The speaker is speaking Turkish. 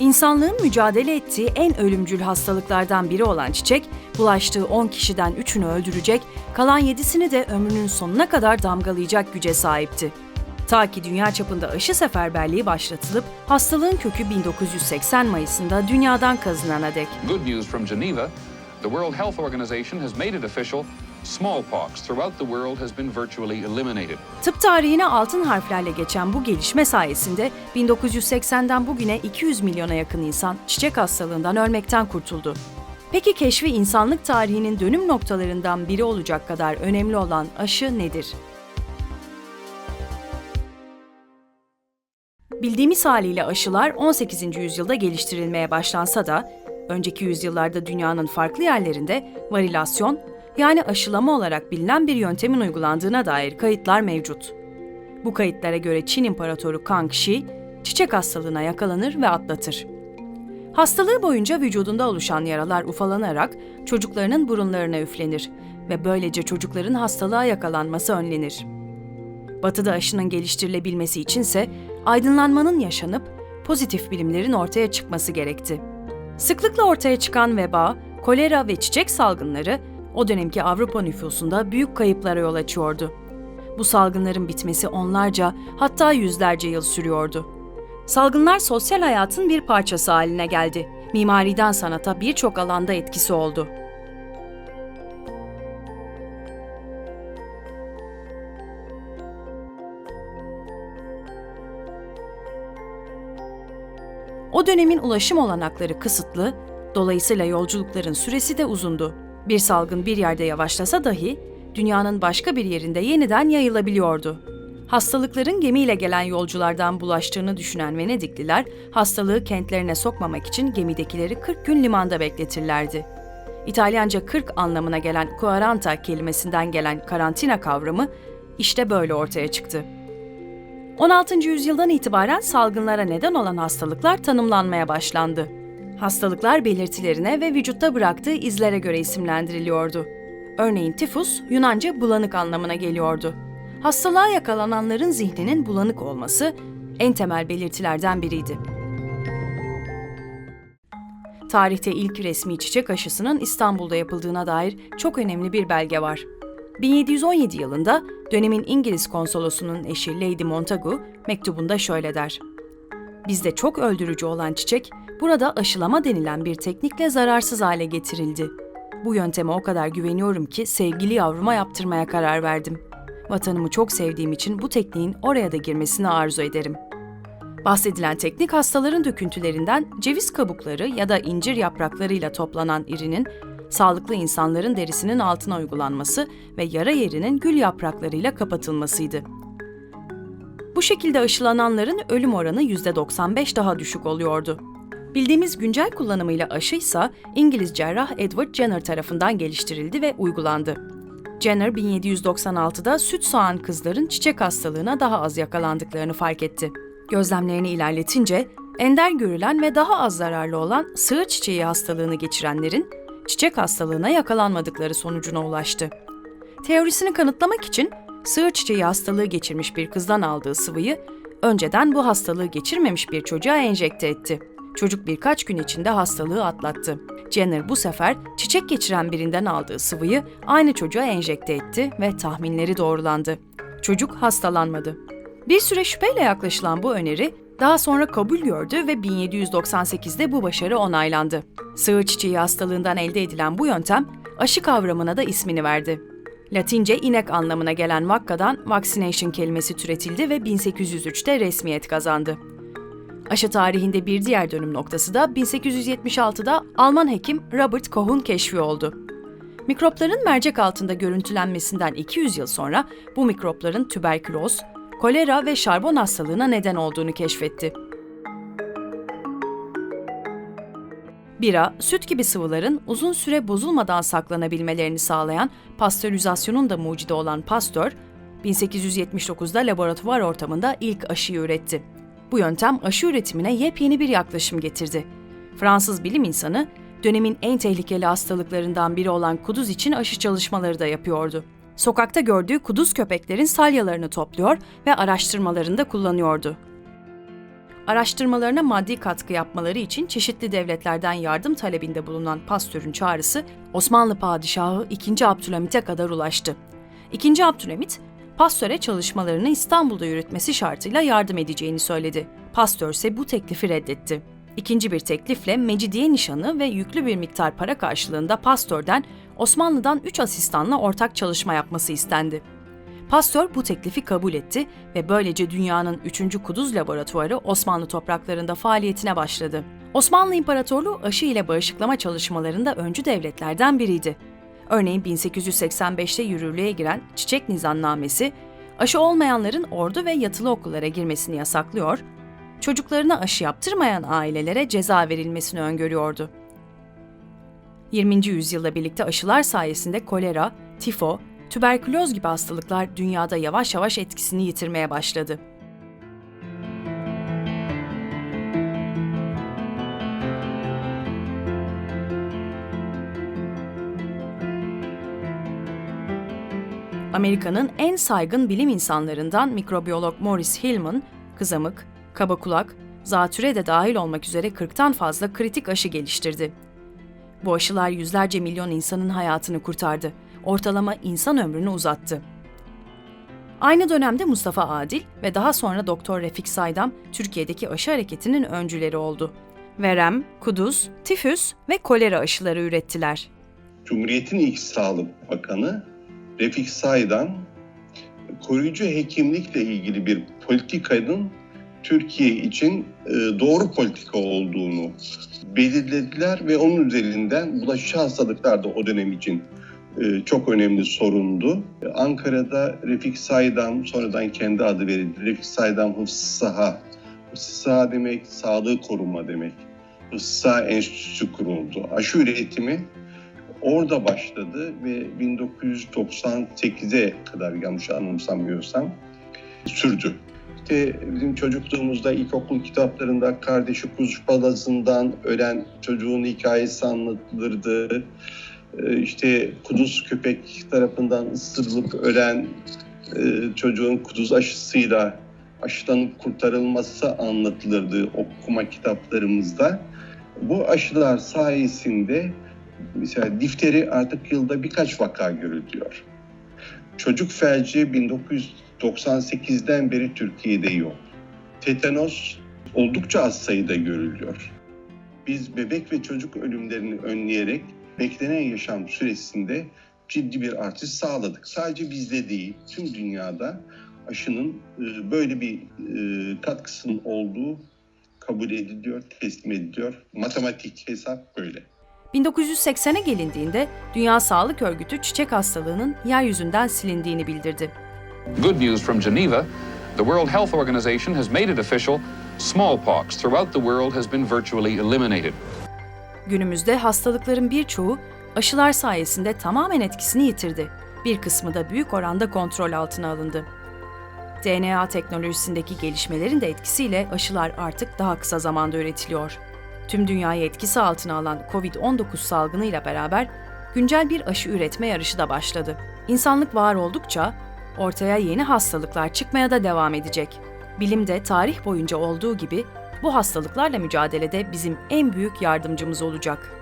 İnsanlığın mücadele ettiği en ölümcül hastalıklardan biri olan çiçek, bulaştığı 10 kişiden 3'ünü öldürecek, kalan 7'sini de ömrünün sonuna kadar damgalayacak güce sahipti. Ta ki dünya çapında aşı seferberliği başlatılıp hastalığın kökü 1980 Mayıs'ında dünyadan kazınana dek. Good news from Geneva. The World Health Organization has made it official. Smallpox throughout the world has been virtually eliminated. Tıp tarihine altın harflerle geçen bu gelişme sayesinde 1980'den bugüne 200 milyona yakın insan çiçek hastalığından ölmekten kurtuldu. Peki keşfi insanlık tarihinin dönüm noktalarından biri olacak kadar önemli olan aşı nedir? Bildiğimiz haliyle aşılar 18. yüzyılda geliştirilmeye başlansa da önceki yüzyıllarda dünyanın farklı yerlerinde varilasyon yani aşılama olarak bilinen bir yöntemin uygulandığına dair kayıtlar mevcut. Bu kayıtlara göre Çin İmparatoru Kangxi çiçek hastalığına yakalanır ve atlatır. Hastalığı boyunca vücudunda oluşan yaralar ufalanarak çocuklarının burunlarına üflenir ve böylece çocukların hastalığa yakalanması önlenir. Batı'da aşının geliştirilebilmesi içinse aydınlanmanın yaşanıp pozitif bilimlerin ortaya çıkması gerekti. Sıklıkla ortaya çıkan veba, kolera ve çiçek salgınları o dönemki Avrupa nüfusunda büyük kayıplara yol açıyordu. Bu salgınların bitmesi onlarca hatta yüzlerce yıl sürüyordu. Salgınlar sosyal hayatın bir parçası haline geldi. Mimariden sanata birçok alanda etkisi oldu. O dönemin ulaşım olanakları kısıtlı, dolayısıyla yolculukların süresi de uzundu. Bir salgın bir yerde yavaşlasa dahi dünyanın başka bir yerinde yeniden yayılabiliyordu. Hastalıkların gemiyle gelen yolculardan bulaştığını düşünen Venedikliler hastalığı kentlerine sokmamak için gemidekileri 40 gün limanda bekletirlerdi. İtalyanca 40 anlamına gelen quaranta kelimesinden gelen karantina kavramı işte böyle ortaya çıktı. 16. yüzyıldan itibaren salgınlara neden olan hastalıklar tanımlanmaya başlandı. Hastalıklar belirtilerine ve vücutta bıraktığı izlere göre isimlendiriliyordu. Örneğin tifus Yunanca bulanık anlamına geliyordu. Hastalığa yakalananların zihninin bulanık olması en temel belirtilerden biriydi. Tarihte ilk resmi çiçek aşısının İstanbul'da yapıldığına dair çok önemli bir belge var. 1717 yılında dönemin İngiliz konsolosunun eşi Lady Montagu mektubunda şöyle der. Bizde çok öldürücü olan çiçek burada aşılama denilen bir teknikle zararsız hale getirildi. Bu yönteme o kadar güveniyorum ki sevgili yavruma yaptırmaya karar verdim. Vatanımı çok sevdiğim için bu tekniğin oraya da girmesini arzu ederim. Bahsedilen teknik hastaların döküntülerinden ceviz kabukları ya da incir yapraklarıyla toplanan irinin sağlıklı insanların derisinin altına uygulanması ve yara yerinin gül yapraklarıyla kapatılmasıydı. Bu şekilde aşılananların ölüm oranı %95 daha düşük oluyordu. Bildiğimiz güncel kullanımıyla aşı ise İngiliz cerrah Edward Jenner tarafından geliştirildi ve uygulandı. Jenner 1796'da süt sağan kızların çiçek hastalığına daha az yakalandıklarını fark etti. Gözlemlerini ilerletince ender görülen ve daha az zararlı olan sığır çiçeği hastalığını geçirenlerin çiçek hastalığına yakalanmadıkları sonucuna ulaştı. Teorisini kanıtlamak için sığır çiçeği hastalığı geçirmiş bir kızdan aldığı sıvıyı önceden bu hastalığı geçirmemiş bir çocuğa enjekte etti. Çocuk birkaç gün içinde hastalığı atlattı. Jenner bu sefer çiçek geçiren birinden aldığı sıvıyı aynı çocuğa enjekte etti ve tahminleri doğrulandı. Çocuk hastalanmadı. Bir süre şüpheyle yaklaşılan bu öneri daha sonra kabul gördü ve 1798'de bu başarı onaylandı. Sığır çiçeği hastalığından elde edilen bu yöntem aşı kavramına da ismini verdi. Latince inek anlamına gelen vakkadan vaccination kelimesi türetildi ve 1803'te resmiyet kazandı. Aşı tarihinde bir diğer dönüm noktası da 1876'da Alman hekim Robert Koch'un keşfi oldu. Mikropların mercek altında görüntülenmesinden 200 yıl sonra bu mikropların tüberküloz, kolera ve şarbon hastalığına neden olduğunu keşfetti. Bira, süt gibi sıvıların uzun süre bozulmadan saklanabilmelerini sağlayan pastörizasyonun da mucidi olan Pasteur, 1879'da laboratuvar ortamında ilk aşıyı üretti. Bu yöntem aşı üretimine yepyeni bir yaklaşım getirdi. Fransız bilim insanı, dönemin en tehlikeli hastalıklarından biri olan kuduz için aşı çalışmaları da yapıyordu. Sokakta gördüğü kuduz köpeklerin salyalarını topluyor ve araştırmalarında kullanıyordu. araştırmalarına maddi katkı yapmaları için çeşitli devletlerden yardım talebinde bulunan Pasteur'ün çağrısı Osmanlı Padişahı II. Abdülhamit'e kadar ulaştı. II. Abdülhamit, Pasteur'e çalışmalarını İstanbul'da yürütmesi şartıyla yardım edeceğini söyledi. Pasteur ise bu teklifi reddetti. İkinci bir teklifle Mecidiye nişanı ve yüklü bir miktar para karşılığında Pasteur'den Osmanlı'dan 3 asistanla ortak çalışma yapması istendi. Pasteur bu teklifi kabul etti ve böylece dünyanın 3. Kuduz Laboratuvarı Osmanlı topraklarında faaliyetine başladı. Osmanlı İmparatorluğu aşı ile bağışıklama çalışmalarında öncü devletlerden biriydi. Örneğin 1885'te yürürlüğe giren Çiçek Nizamnamesi, aşı olmayanların ordu ve yatılı okullara girmesini yasaklıyor, çocuklarına aşı yaptırmayan ailelere ceza verilmesini öngörüyordu. 20. yüzyılla birlikte aşılar sayesinde kolera, tifo, tüberküloz gibi hastalıklar dünyada yavaş yavaş etkisini yitirmeye başladı. Amerika'nın en saygın bilim insanlarından mikrobiyolog Morris Hillman, kızamık, kaba kulak, zatüre de dahil olmak üzere 40'tan fazla kritik aşı geliştirdi. Bu aşılar yüzlerce milyon insanın hayatını kurtardı. Ortalama insan ömrünü uzattı. Aynı dönemde Mustafa Adil ve daha sonra Doktor Refik Saydam Türkiye'deki aşı hareketinin öncüleri oldu. Verem, kuduz, tifüs ve kolera aşıları ürettiler. Cumhuriyet'in ilk Sağlık Bakanı Refik Saydam koruyucu hekimlikle ilgili bir politikanın Türkiye için e, doğru politika olduğunu belirlediler ve onun üzerinden bulaşıcı hastalıklar da o dönem için e, çok önemli sorundu. Ankara'da Refik Saydam sonradan kendi adı verildi. Refik Saydam Hıfzı Saha. Demek sağlığı koruma demek. Hıfzı Enstitüsü kuruldu. Aşı üretimi orada başladı ve 1998'e kadar yanlış anımsamıyorsam sürdü. İşte bizim çocukluğumuzda ilkokul kitaplarında kardeşi kuzuş palazından ölen çocuğun hikayesi anlatılırdı. Ee, İşte kuduz köpek tarafından ısırılıp ölen e, çocuğun kuduz aşısıyla aşılanıp kurtarılması anlatılırdı okuma kitaplarımızda. Bu aşılar sayesinde mesela difteri artık yılda birkaç vaka görülüyor. Çocuk felci 1998'den beri Türkiye'de yok. Tetanos oldukça az sayıda görülüyor. Biz bebek ve çocuk ölümlerini önleyerek beklenen yaşam süresinde ciddi bir artış sağladık. Sadece bizde değil, tüm dünyada aşının e, böyle bir e, katkısının olduğu kabul ediliyor, teslim ediliyor. Matematik hesap böyle. 1980'e gelindiğinde Dünya Sağlık Örgütü çiçek hastalığının yeryüzünden silindiğini bildirdi. Good news from Geneva the World Health Organization has made it official smallpox throughout the world has been virtually eliminated. Günümüzde hastalıkların birçoğu aşılar sayesinde tamamen etkisini yitirdi. Bir kısmı da büyük oranda kontrol altına alındı. DNA teknolojisindeki gelişmelerin de etkisiyle aşılar artık daha kısa zamanda üretiliyor. Tüm dünyayı etkisi altına alan COVID-19 salgınıyla beraber güncel bir aşı üretme yarışı da başladı. İnsanlık var oldukça ortaya yeni hastalıklar çıkmaya da devam edecek. Bilim de tarih boyunca olduğu gibi bu hastalıklarla mücadelede bizim en büyük yardımcımız olacak.